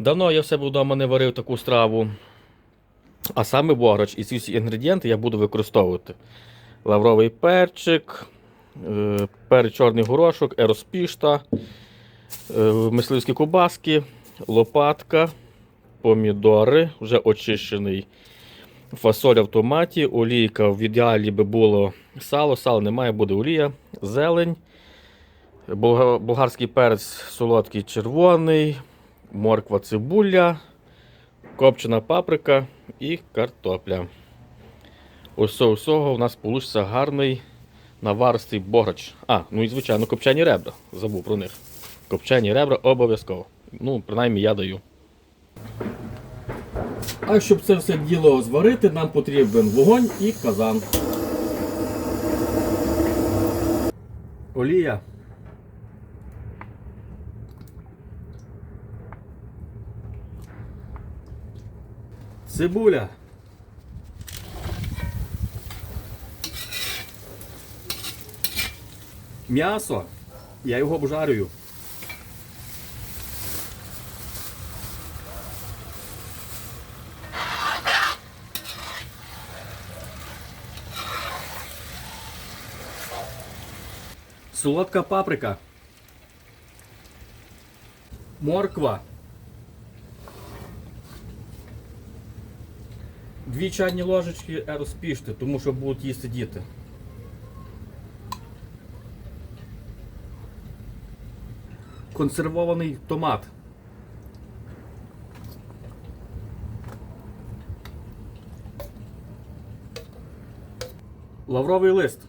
Давно я в себе вдома не варив таку страву. А саме бограч і ці всі інгредієнти я буду використовувати. Лавровий перчик, е, перець чорний горошок, ероспішта, е, мисливські кубаски, лопатка, помідори, вже очищений, фасоля в томаті, олійка в ідеалі би було сало, сала немає, буде олія, зелень, болгарський перець солодкий червоний, морква цибуля, копчена паприка і картопля. Ось цього всього у нас вийде гарний наваристий бограч. А, ну і звичайно, копчені ребра. Забув про них. Копчені ребра обов'язково. Ну, принаймні я даю. А щоб це все діло зварити, нам потрібен вогонь і казан. Олія. Цибуля. М'ясо. Я його обжарюю. Солодка паприка. Морква. Дві чайні ложечки розпішти, тому що будуть їсти діти. Консервований томат. Лавровий лист.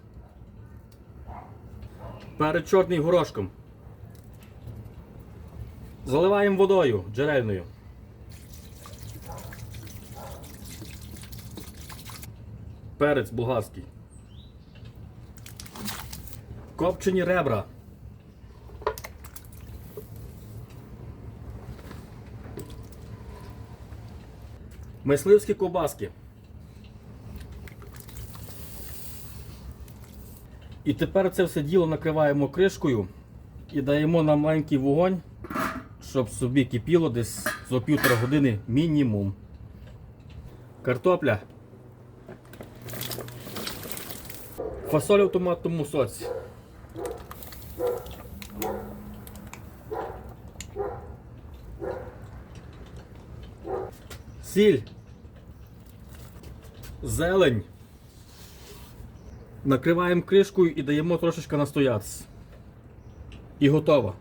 Перед чорний горошком. Заливаємо водою джерельною. Перець булгарський. Копчені ребра. Мисливські ковбаски. І тепер це все діло накриваємо кришкою і даємо на маленький вогонь, щоб собі кипіло десь за півтора години мінімум. Картопля. Фасоля в томатному соці. Сіль. Зелень. Накриваємо кришкою і даємо трошечки настоятися. І готово.